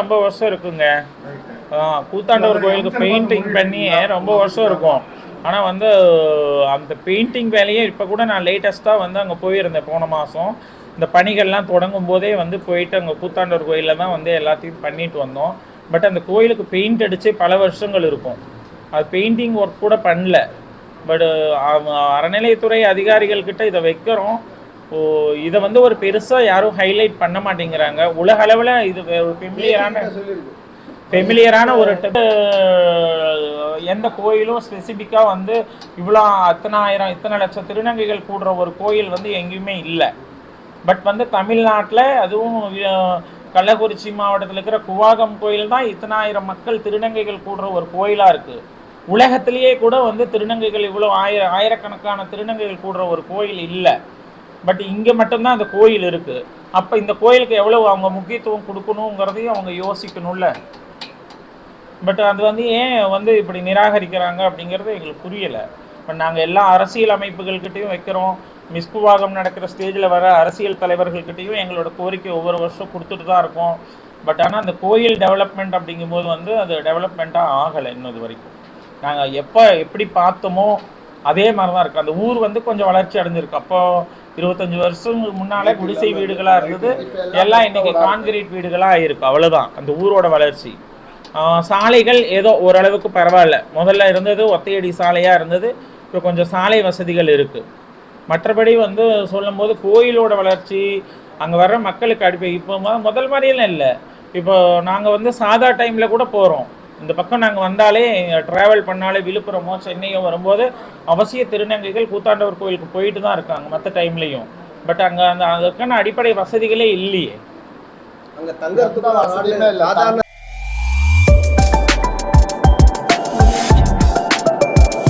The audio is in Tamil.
ரொம்ப வருஷம் இருக்குங்க. கூத்தாண்டவர் கோயிலுக்கு பெயிண்டிங் பண்ணியே ரொம்ப வருஷம் இருக்கும். ஆனால் வந்து அந்த பெயிண்டிங் வேலையே இப்போ கூட நான் லேட்டஸ்ட்டாக வந்து அங்கே போயிருந்தேன் போன மாதம் இந்த பணிகள்லாம் தொடங்கும் போதே வந்து போயிட்டு அங்கே கூத்தாண்டவர் கோயிலில் தான் வந்து எல்லாத்தையும் பண்ணிட்டு வந்தோம். பட் அந்த கோயிலுக்கு பெயிண்ட் அடித்து பல வருஷங்கள் இருக்கும். அது பெயிண்டிங் ஒர்க் கூட பண்ணல. பட் அறநிலையத்துறை அதிகாரிகள்கிட்ட இதை வைக்கிறோம். ஓ இதை வந்து ஒரு பெருசாக யாரும் ஹைலைட் பண்ண மாட்டேங்கிறாங்க. உலக அளவில் இது ஒரு ஃபெமிலியரான ஃபெமிலியரான ஒரு எந்த கோயிலும் ஸ்பெசிஃபிக்காக வந்து இவ்வளோ அத்தனை ஆயிரம் இத்தனை லட்சம் திருநங்கைகள் கூடுற ஒரு கோயில் வந்து எங்கேயுமே இல்லை. பட் வந்து தமிழ்நாட்டில் அதுவும் கள்ளக்குறிச்சி மாவட்டத்தில் இருக்கிற குவாகம் கோயில் தான் இத்தனாயிரம் மக்கள் திருநங்கைகள் கூடுற ஒரு கோயிலாக இருக்குது உலகத்திலேயே கூட வந்து திருநங்கைகள் இவ்வளோ ஆயிர ஆயிரக்கணக்கான திருநங்கைகள் கூடுற ஒரு கோயில் இல்லை. பட் இங்கே மட்டும்தான் அந்த கோயில் இருக்குது அப்போ இந்த கோயிலுக்கு எவ்வளோ அவங்க முக்கியத்துவம் கொடுக்கணுங்கிறதையும் அவங்க யோசிக்கணும்ல. பட் அது வந்து ஏன் வந்து இப்படி நிராகரிக்கிறாங்க அப்படிங்கிறது எங்களுக்கு புரியலை. இப்போ நாங்கள் எல்லா அரசியல் அமைப்புகள்கிட்டையும் வைக்கிறோம். மிஸ்குவாகம் நடக்கிற ஸ்டேஜில் வர அரசியல் தலைவர்கள்கிட்டையும் எங்களோட கோரிக்கை ஒவ்வொரு வருஷம் கொடுத்துட்டு தான் இருக்கோம். பட் ஆனால் அந்த கோயில் டெவலப்மெண்ட் அப்படிங்கும்போது வந்து அது டெவலப்மெண்ட்டாக ஆகலை இன்னும் இது வரைக்கும் நாங்கள் எப்போ எப்படி பார்த்தோமோ அதே மாதிரி தான் இருக்குது அந்த ஊர் வந்து கொஞ்சம் வளர்ச்சி அடைஞ்சிருக்கு. அப்போது இருபத்தஞ்சு வருஷம் முன்னாலே குடிசை வீடுகளாக இருந்தது. எல்லாம் இன்னைக்கு கான்கிரீட் வீடுகளாக இருக்குது அவ்வளோதான் அந்த ஊரோட வளர்ச்சி. சாலைகள் ஏதோ ஓரளவுக்கு பரவாயில்ல. முதல்ல இருந்தது ஒத்தையடி சாலையாக இருந்தது. இப்போ கொஞ்சம் சாலை வசதிகள் இருக்குது மற்றபடி வந்து சொல்லும்போது கோயிலோட வளர்ச்சி அங்கே வர்ற மக்களுக்கு அடிப்பை இப்போ முதல் மாதிரியெல்லாம் இல்லை. இப்போ நாங்கள் வந்து சாதா டைமில் கூட போகிறோம் இந்த பக்கம் நாங்கள் வந்தாலே ட்ராவல் பண்ணாலே விழுப்புரமோ சென்னையோ வரும்போது அவசிய திருநங்கைகள் கூத்தாண்டவர் கோயிலுக்கு போயிட்டு தான் இருக்காங்க மற்ற டைம்லேயும் பட் அங்கே அந்த அதுக்கான அடிப்படை வசதிகளே இல்லையே. அங்க தங்கறதுக்கு